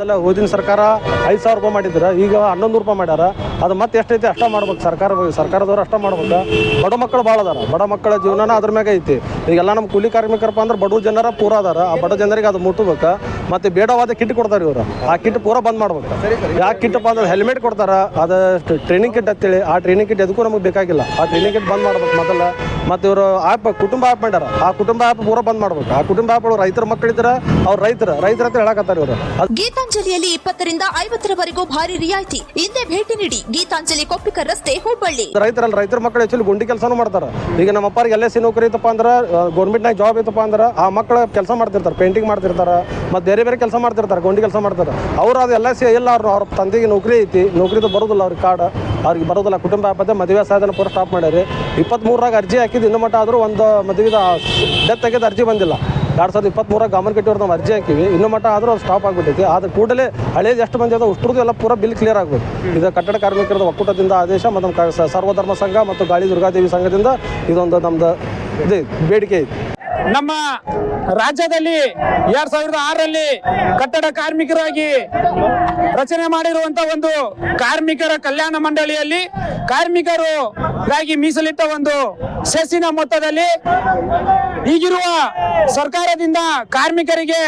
ಮೊದಲ ಹೋದಿನ ಸರ್ಕಾರ ಐದು ಸಾವಿರ ರೂಪಾಯಿ ಮಾಡಿದ್ರೆ, ಈಗ ಹನ್ನೊಂದು ರೂಪಾಯಿ ಮಾಡ್ಯಾರ. ಅದು ಮತ್ತೆ ಎಷ್ಟೈತಿ ಅಷ್ಟ ಮಾಡ್ಬೇಕು ಸರ್ಕಾರ, ಸರ್ಕಾರದವ್ರು ಅಷ್ಟ ಮಾಡ್ಬೇಕು. ಬಡ ಮಕ್ಕಳು ಭಾಳ ಅದಾರ. ಬಡ ಮಕ್ಕಳ ಜೀವನನ ಅದ್ರ ಮ್ಯಾಗ ಐತಿ. ಈಗೆಲ್ಲ ನಮ್ಮ ಕೂಲಿ ಕಾರ್ಮಿಕರಪ್ಪ ಅಂದ್ರೆ ಬಡ ಜನರ ಪೂರ ಅದಾರ. ಆ ಬಡ ಜನರಿಗೆ ಅದು ಮುಟ್ಟಬೇಕು ಮತ್ತೆ ಬೇಡವಾದ ಕಿಟ್ ಕೊಡ್ತಾರೆ ಇವರು. ಆ ಕಿಟ್ ಪೂರ ಬಂದ್ ಮಾಡ್ಬೇಕು. ಯಾಕೆ ಕಿಟ್ಟಪ್ಪ ಅಂದ್ರೆ ಹೆಲ್ಮೆಟ್ ಕೊಡ್ತಾರ. ಅದು ಟ್ರೈನಿಂಗ್ ಕಿಟ್ ಅಂತೇಳಿ ಆ ಟ್ರೈನಿಂಗ್ ಕಿಟ್ ಎದಕ್ಕೂ ನಮಗೆ ಬೇಕಾಗಿಲ್ಲ. ಆ ಟ್ರೈನಿಂಗ್ ಕಿಟ್ ಬಂದ್ ಮಾಡ್ಬೇಕು ಮೊದಲ. ಮತ್ತೆ ಇವರು ಆ್ಯಪ್ ಕುಟುಂಬ ಆ್ಯಪ್ ಮಾಡ್ಯಾರ. ಆ ಕುಟುಂಬ ಆ್ಯಪ್ ಪೂರ ಬಂದ್ ಮಾಡ್ಬೇಕು. ಆ ಕುಟುಂಬ ಆ್ಯಪ್ ರೈತರ ಮಕ್ಕಳಿದ್ರ ಅವ್ರ ರೈತರ ರೈತರ ಅಂತ ಹೇಳಕತ್ತಾರ ಇವರು. ಗೀತಾಂಜಲಿಯಲ್ಲಿ ಇಪ್ಪತ್ತರಿಂದ ಐವತ್ತರವರೆಗೂ ಭಾರಿ ರಿಯಾಯಿತಿ. ಹಿಂದೆ ಭೇಟಿ ನೀಡಿ. ಗೀತಾಂಜಲಿ ಕೊಪ್ಪಿಕ ರಸ್ತೆ ಹುಬ್ಬಳ್ಳಿ. ರೈತರಲ್ಲಿ ರೈತರ ಮಕ್ಕಳು ಹೆಚ್ಚು ಗುಂಡಿ ಕೆಲಸನೂ ಮಾಡ್ತಾರೆ. ಈಗ ನಮ್ಮ ಅಪ್ಪರಿಗೆ ಎಲ್ ಎಸ್ ಸಿ ನೌಕರಿ ಐತಪ್ಪ ಅಂದ್ರೆ ಗೌರ್ಮೆಂಟ್ನಾಗ ಜಾಬ್ ಇತ್ತಪ್ಪ ಅಂದ್ರೆ ಆ ಮಕ್ಕಳು ಕೆಲಸ ಮಾಡ್ತಿರ್ತಾರೆ ಪೇಂಟಿಂಗ್ ಮಾಡ್ತಿರ್ತಾರೆ ಮತ್ತು ಬೇರೆ ಬೇರೆ ಕೆಲಸ ಮಾಡ್ತಿರ್ತಾರೆ ಗುಂಡಿ ಕೆಲಸ ಮಾಡ್ತಾರೆ ಅವ್ರು ಅದು ಎಲ್ಲ ಸಿ ಇಲ್ಲ ಅವ್ರು ಅವ್ರ ತಂದೆಗೆ ನೌಕರಿ ಐತಿ. ನೌಕರಿದು ಬರೋದಿಲ್ಲ ಅವ್ರಿಗೆ ಕಾರ್ಡ್ ಅವ್ರಿಗೆ ಬರೋದಿಲ್ಲ. ಕುಟುಂಬ ಆಪತ್ತೆ ಮದುವೆ ಸಾಧನ ಪೂರ ಸ್ಟಾಪ್ ಮಾಡ್ಯಾರಿ. ಇಪ್ಪತ್ತ್ಮೂರಾಗ ಅರ್ಜಿ ಹಾಕಿದ್ದು, ಇನ್ನು ಮಟ್ಟ ಆದರೂ ಒಂದು ಮದುವೆದ ಡೆತ್ ತೆಗೆದು ಅರ್ಜಿ ಬಂದಿಲ್ಲ. ಎರಡು ಸಾವಿರದ ಇಪ್ಪತ್ತ್ಮೂರಾಗ ಗಮನ ಕಟ್ಟಿವ್ರು ನಾವು ಅರ್ಜಿ ಹಾಕಿವಿ. ಇನ್ನು ಮಟ್ಟ ಆದರೂ ಅದು ಸ್ಟಾಪ್ ಆಗಿಬಿಟ್ಟೈತಿ. ಆದ್ರೆ ಕೂಡಲೇ ಹಳೇದು ಎಷ್ಟು ಮಂದಿ ಅದ ಅಷ್ಟ್ರದ್ದು ಎಲ್ಲ ಪೂರ ಬಿಲ್ ಕ್ಲಿಯರ್ ಆಗಬೇಕು. ಇದು ಕಟ್ಟಡ ಕಾರ್ಮಿಕರದ ಒಕ್ಕೂಟದಿಂದ ಆದೇಶ ಮತ್ತು ನಮ್ಮ ಸರ್ವಧರ್ಮ ಸಂಘ ಮತ್ತು ಗಾಳಿ ದುರ್ಗಾದೇವಿ ಸಂಘದಿಂದ ಇದೊಂದು ನಮ್ಮದು ಇದು, ಬೇಡಿಕೆ ಐತಿ. ನಮ್ಮ ರಾಜ್ಯದಲ್ಲಿ ಎರಡ್ ಸಾವಿರದ ಆರರಲ್ಲಿ ಕಟ್ಟಡ ಕಾರ್ಮಿಕರಾಗಿ ರಚನೆ ಮಾಡಿರುವಂತ ಒಂದು ಕಾರ್ಮಿಕರ ಕಲ್ಯಾಣ ಮಂಡಳಿಯಲ್ಲಿ ಕಾರ್ಮಿಕರುಗಾಗಿ ಮೀಸಲಿಟ್ಟ ಒಂದು ಸೆಸ್ಸಿನ ಮೊತ್ತದಲ್ಲಿ ಈಗಿರುವ ಸರ್ಕಾರದಿಂದ ಕಾರ್ಮಿಕರಿಗೆ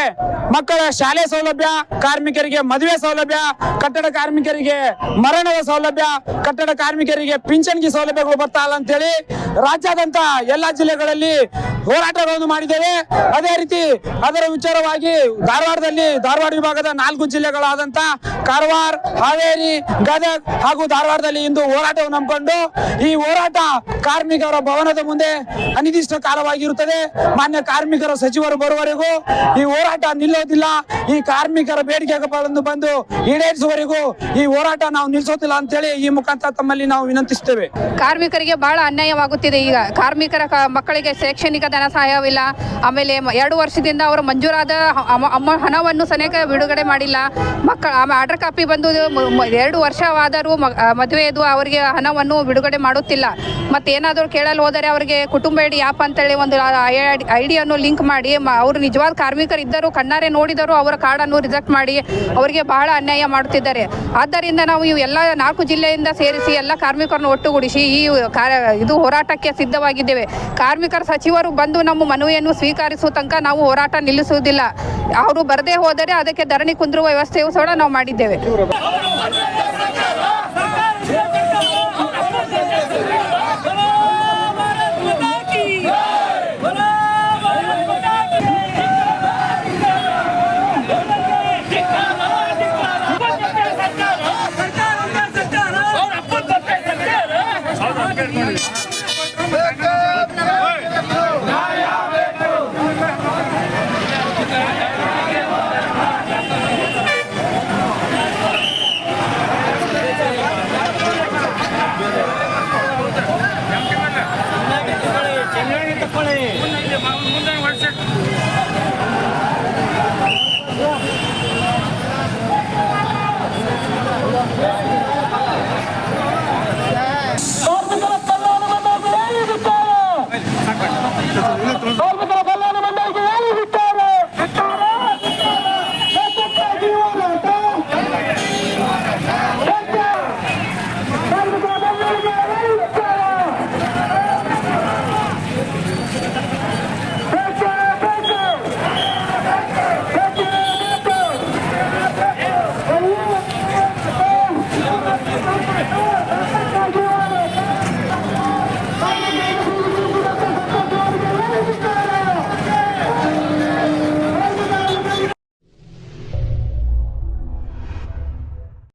ಮಕ್ಕಳ ಶಾಲೆ ಸೌಲಭ್ಯ, ಕಾರ್ಮಿಕರಿಗೆ ಮದುವೆ ಸೌಲಭ್ಯ, ಕಟ್ಟಡ ಕಾರ್ಮಿಕರಿಗೆ ಮರಣದ ಸೌಲಭ್ಯ, ಕಟ್ಟಡ ಕಾರ್ಮಿಕರಿಗೆ ಪಿಂಚಣಿಗೆ ಸೌಲಭ್ಯಗಳು ಬರ್ತಾ ಇಲ್ಲ ಅಂತೇಳಿ ರಾಜ್ಯಾದ್ಯಂತ ಎಲ್ಲಾ ಜಿಲ್ಲೆಗಳಲ್ಲಿ ಹೋರಾಟಗಳನ್ನು ಮಾಡಿದ್ದೇವೆ. ಅದೇ ರೀತಿ ಅದರ ವಿಚಾರವಾಗಿ ಧಾರವಾಡದಲ್ಲಿ ಧಾರವಾಡ ವಿಭಾಗದ ನಾಲ್ಕು ಜಿಲ್ಲೆಗಳಾದಂತ ಕಾರವಾರ, ಹಾವೇರಿ, ಗದಗ್ ಹಾಗೂ ಧಾರವಾಡದಲ್ಲಿ ಇಂದು ಹೋರಾಟವನ್ನು ಹಮ್ಮಿಕೊಂಡು ಈ ಹೋರಾಟ ಕಾರ್ಮಿಕರ ಭವನದ ಮುಂದೆ ಅನಿರ್ದಿಷ್ಟ ಕಾಲವಾಗಿರುತ್ತದೆ. ಮಾನ್ಯ ಕಾರ್ಮಿಕರ ಸಚಿವರು ಬರುವವರೆಗೂ ಈ ಹೋರಾಟ ನಿಲ್ಲೋದಿಲ್ಲ. ಈ ಕಾರ್ಮಿಕರ ಬೇಡಿಕೆಗಳನ್ನು ಬಂದು ಈಡೇರಿಸುವವರೆಗೂ ಈ ಹೋರಾಟ ನಾವು ನಿಲ್ಲಿಸೋದಿಲ್ಲ ಅಂತೇಳಿ ಈ ಮುಖಾಂತರ ತಮ್ಮಲ್ಲಿ ನಾವು ವಿನಂತಿಸುತ್ತೇವೆ. ಕಾರ್ಮಿಕರಿಗೆ ಬಹಳ ಅನ್ಯಾಯವಾಗುತ್ತಿದೆ ಈಗ. ಕಾರ್ಮಿಕರ ಮಕ್ಕಳಿಗೆ ಶೈಕ್ಷಣಿಕ ಧನ ಸಹಾಯವಿಲ್ಲ. ಆಮೇಲೆ ಎರಡು ವರ್ಷದಿಂದ ಅವರು ಮಂಜೂರಾದ ಅಮ್ಮ ಹಣವನ್ನು ಸನೇಕ ಬಿಡುಗಡೆ ಮಾಡಿಲ್ಲ. ಮಕ್ಕಳ ಆರ್ಡರ್ ಕಾಪಿ ಬಂದು ಎರಡು ವರ್ಷವಾದರೂ ಮದುವೆಯದು ಅವರಿಗೆ ಹಣವನ್ನು ಬಿಡುಗಡೆ ಮಾಡುತ್ತಿಲ್ಲ. ಮತ್ತೇನಾದರೂ ಕೇಳಲು ಹೋದರೆ ಅವರಿಗೆ ಕುಟುಂಬ ಐಡಿ ಆ್ಯಪ್ ಅಂತೇಳಿ ಒಂದು ಐಡಿಯನ್ನು ಲಿಂಕ್ ಮಾಡಿ ಅವರು ನಿಜವಾದ ಕಾರ್ಮಿಕರು ಇದ್ದರೂ ಕಣ್ಣಾರೆ ನೋಡಿದರೂ, ಅವರ ಕಾರ್ಡನ್ನು ರಿಜೆಕ್ಟ್ ಮಾಡಿ ಅವರಿಗೆ ಬಹಳ ಅನ್ಯಾಯ ಮಾಡುತ್ತಿದ್ದಾರೆ. ಆದ್ದರಿಂದ ನಾವು ಇವು ಎಲ್ಲ ನಾಲ್ಕು ಜಿಲ್ಲೆಯಿಂದ ಸೇರಿಸಿ ಎಲ್ಲ ಕಾರ್ಮಿಕರನ್ನು ಒಟ್ಟುಗೂಡಿಸಿ ಈ ಇದು ಹೋರಾಟಕ್ಕೆ ಸಿದ್ಧವಾಗಿದ್ದೇವೆ. ಕಾರ್ಮಿಕರ ಸಚಿವರು ಬಂದು ನಮ್ಮ ಮನವಿಯನ್ನು ಸ್ವೀಕರಿಸುವ ತನಕ ನಾವು ಹೋರಾಟ ನಿಲ್ಲಿಸುವುದಿಲ್ಲ. ಅವರು ಬರದೇ ಹೋದರೆ ಅದಕ್ಕೆ ಧರಣಿ ಕುಂದಿರುವ ವ್ಯವಸ್ಥೆಯೂ ಸಹ ನಾವು ಮಾಡಿದ್ದೇವೆ.